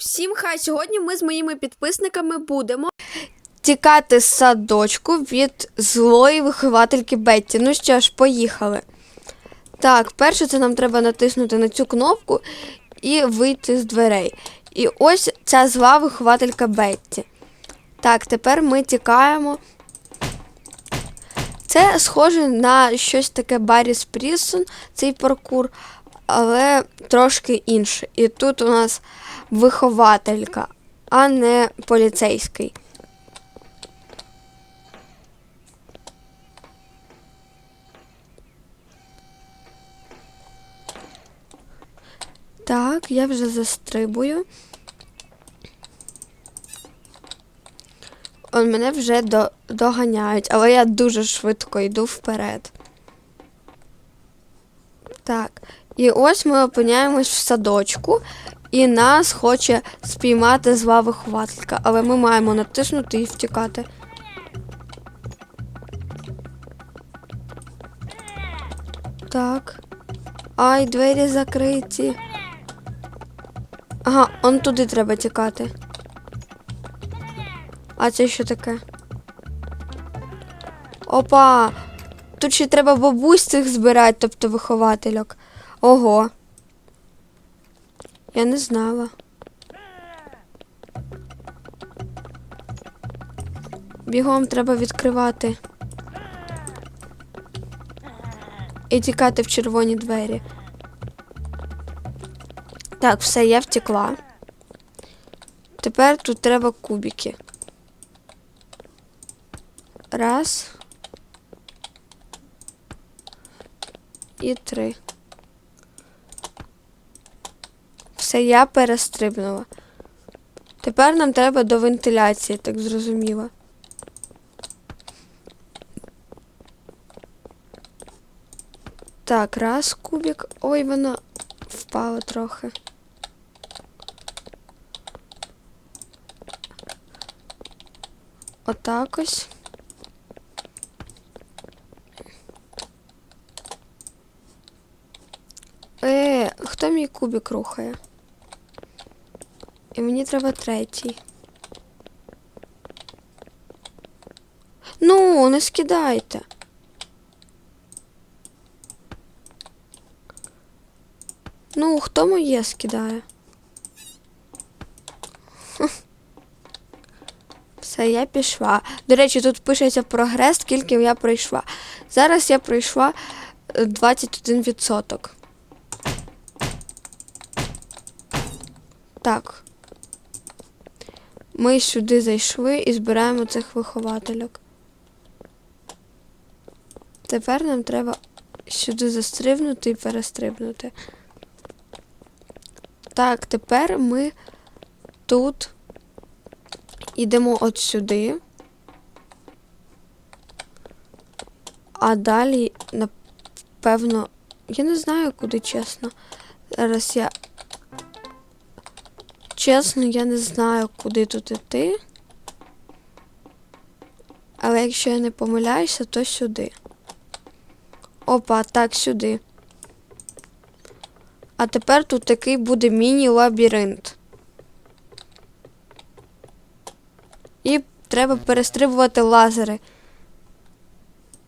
Всім хай! Сьогодні ми з моїми підписниками будемо тікати з садочку від злої виховательки Бетті. Ну що ж, поїхали. Так, перше це нам треба натиснути на цю кнопку і вийти з дверей. І ось ця зла вихователька Бетті. Так, тепер ми тікаємо. Це схоже на щось таке Баррі Спрісон, цей паркур, але трошки інше. І тут у нас вихователька, а не поліцейський. Так, я вже застрибую. Он мене вже до, доганяють, але я дуже швидко йду вперед. Так. І ось ми опиняємось в садочку, і нас хоче спіймати зла вихователька, але ми маємо натиснути і втікати. Так. Ай, двері закриті. Ага, он туди треба тікати. А це що таке? Опа! Тут ще треба бабусь цих збирати, тобто виховательок. Ого. Я не знала. Бігом треба відкривати. І тікати в червоні двері. Так, все, я втекла. Тепер тут треба кубики. Раз. І три. Все, я перестрибнула. Тепер нам треба до вентиляції, так зрозуміло. Так, раз кубик. Ой, воно впало трохи. Отак ось. Е, хто мій кубик рухає? І мені треба третій. Ну, не скидайте. Ну, хто моє скидає? Все, я пішла. До речі, тут пишеться прогрес, скільки я пройшла. Зараз я пройшла е, 21%. Так. Ми сюди зайшли і збираємо цих виховательок. Тепер нам треба сюди застрибнути і перестрибнути. Так, тепер ми тут йдемо от сюди. А далі, напевно, я не знаю, куди чесно. Зараз я. Чесно, я не знаю, куди тут іти. Але якщо я не помиляюся, то сюди. Опа, так, сюди. А тепер тут такий буде міні-лабіринт. І треба перестрибувати лазери.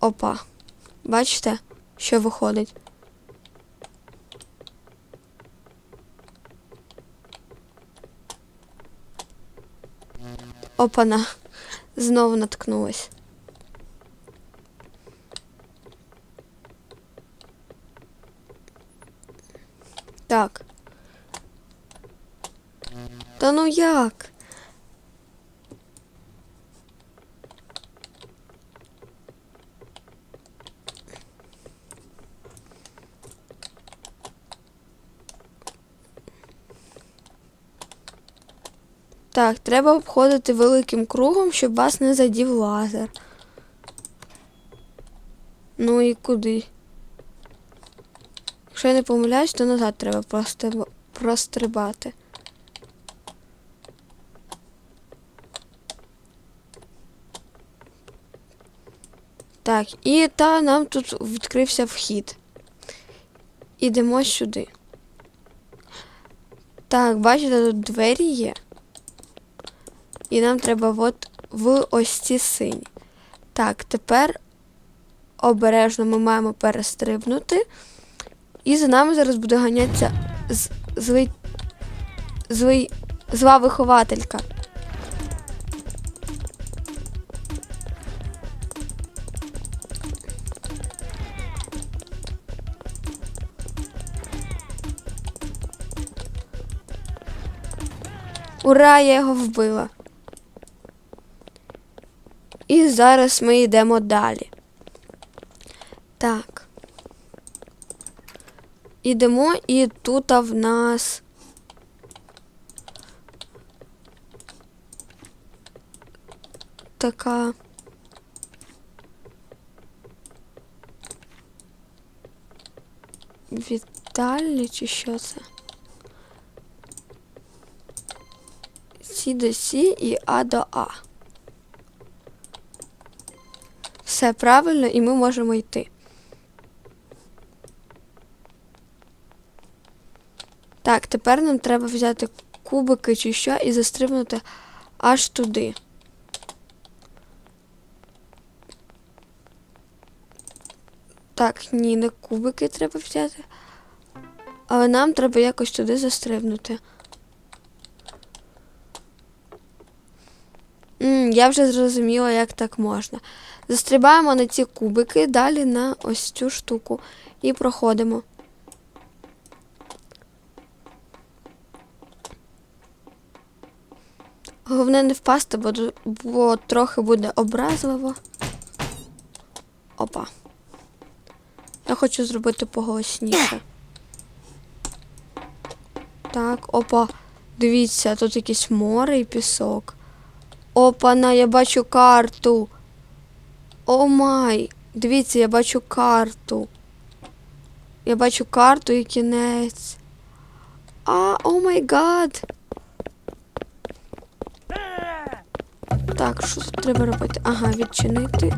Опа. Бачите, що виходить? Опана. Знову наткнулась. Так. Та ну як? Так, треба обходити великим кругом, щоб вас не задів лазер. Ну і куди? Якщо я не помиляюсь, то назад треба просто прострибати. Так, і та нам тут відкрився вхід. Ідемо сюди. Так, бачите, тут двері є. І нам треба от в ось ці сині. Так, тепер обережно ми маємо перестрибнути. І за нами зараз буде ганятися злий, злий, зла вихователька. Ура, я його вбила. І зараз ми йдемо далі. Так. Ідемо, і тут в нас. Така. Вітальня чи що це? Сі до Сі і А до А. Все правильно, і ми можемо йти. Так, тепер нам треба взяти кубики чи що і застрибнути аж туди. Так, ні, не кубики треба взяти. Але нам треба якось туди застрибнути. М, я вже зрозуміла, як так можна. Застрибаємо на ці кубики, далі на ось цю штуку і проходимо. Головне не впасти, бо, бо трохи буде образливо. Опа. Я хочу зробити поголосніше. Так, опа. Дивіться, тут якесь море і пісок. Опана, я бачу карту. О май. Дивіться, я бачу карту. Я бачу карту і кінець. А, о май гад. Так, що тут треба робити? Ага, відчинити.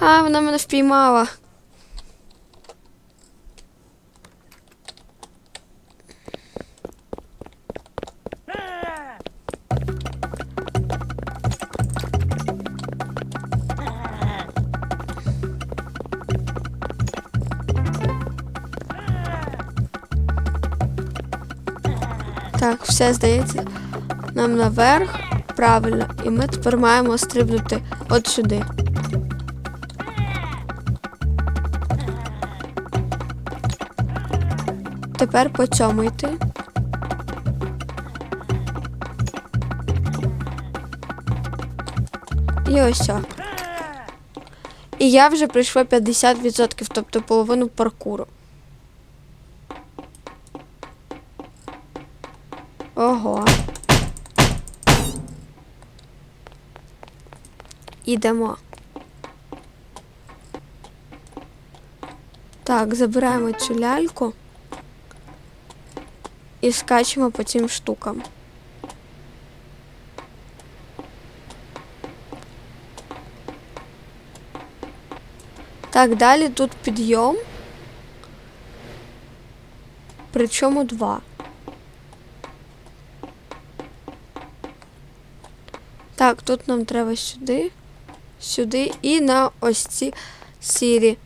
А, вона мене впіймала. Так, все здається. Нам наверх. Правильно. І ми тепер маємо стрибнути от сюди. Тепер по цьому йти. І ось. о. І я вже пройшла 50%, тобто половину паркуру. Ідемо. Так, забираємо цю ляльку і скачемо по цим штукам. Так, далі тут підйом. Причому два. Так, тут нам треба сюди, сюди і на ось ці сірі.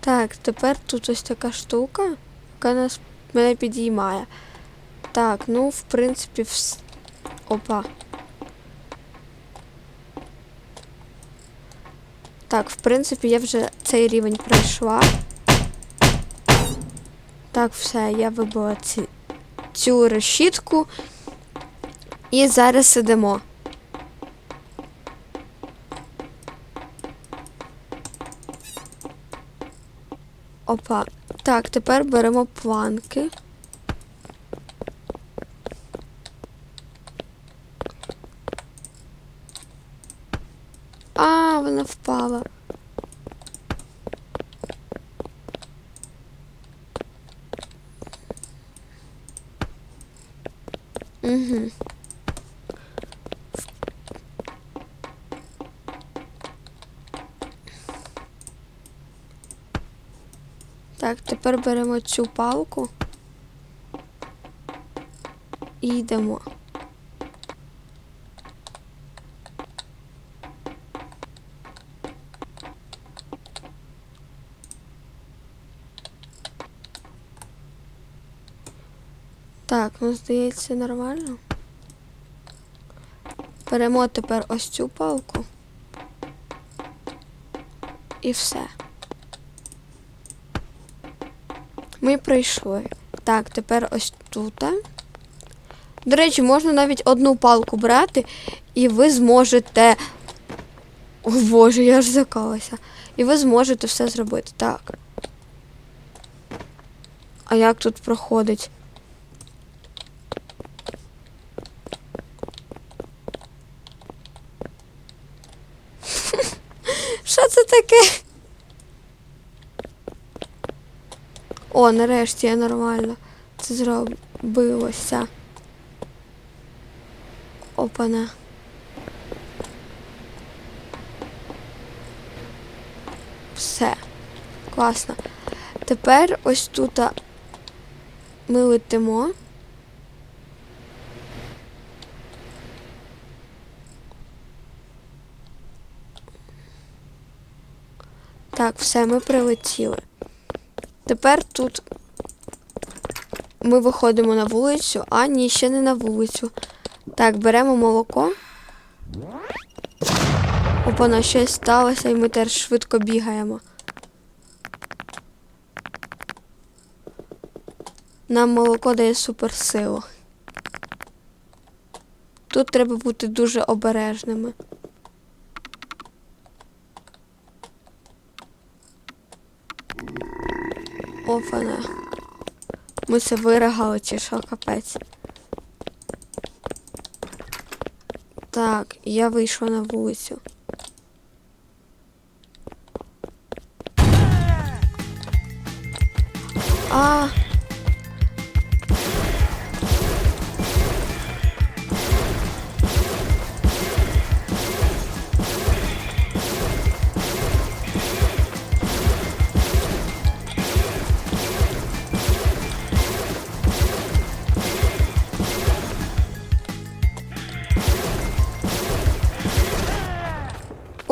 Так, тепер тут ось така штука, яка нас мене підіймає. Так, ну, в принципі, вс... Опа. Так, в принципі, я вже цей рівень пройшла. Так, все, я вибила ці, цю решітку. І зараз сидимо. Опа. Так, тепер беремо планки. А, вона впала. Угу. Так, тепер беремо цю палку і йдемо. Так, ну здається, нормально. Беремо тепер ось цю палку. І все. Ми пройшли. Так, тепер ось тут. До речі, можна навіть одну палку брати, і ви зможете. О боже, я ж закалася. І ви зможете все зробити. Так. А як тут проходить? Що це таке? О, нарешті я нормально це зробилося. Опана. Все. Класно. Тепер ось тут ми летимо. Так, все, ми прилетіли. Тепер тут ми виходимо на вулицю, а ні, ще не на вулицю. Так, беремо молоко. Опана, щось сталося, і ми теж швидко бігаємо. Нам молоко дає суперсилу. Тут треба бути дуже обережними. Офана. Ми це вирагали, чи що капець. Так, я вийшла на вулицю. А.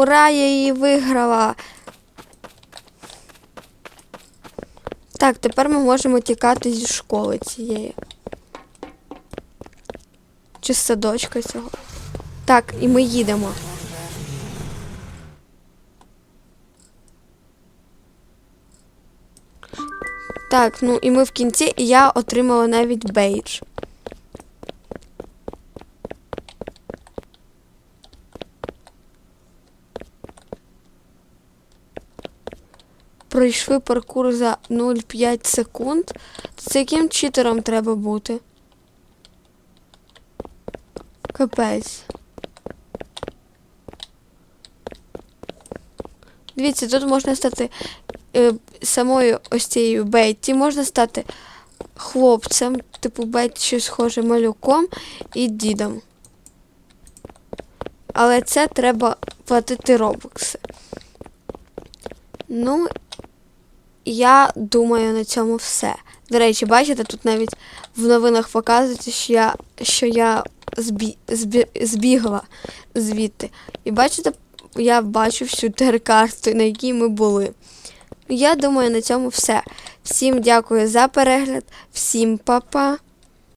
Ура, я її виграла. Так, тепер ми можемо тікати зі школи цієї. Чи з садочка цього. Так, і ми їдемо. Так, ну і ми в кінці, і я отримала навіть бейдж. Пройшли паркур за 0,5 секунд. Це яким читером треба бути? Капець. Дивіться, тут можна стати е, самою ось цією Бетті, можна стати хлопцем, типу Бетті щось схоже малюком і дідом. Але це треба платити робокси. Ну, я думаю, на цьому все. До речі, бачите, тут навіть в новинах показується, що я, що я збі, збі, збігла звідти. І бачите, я бачу всю теркарту, на якій ми були. Я думаю, на цьому все. Всім дякую за перегляд, всім па-па.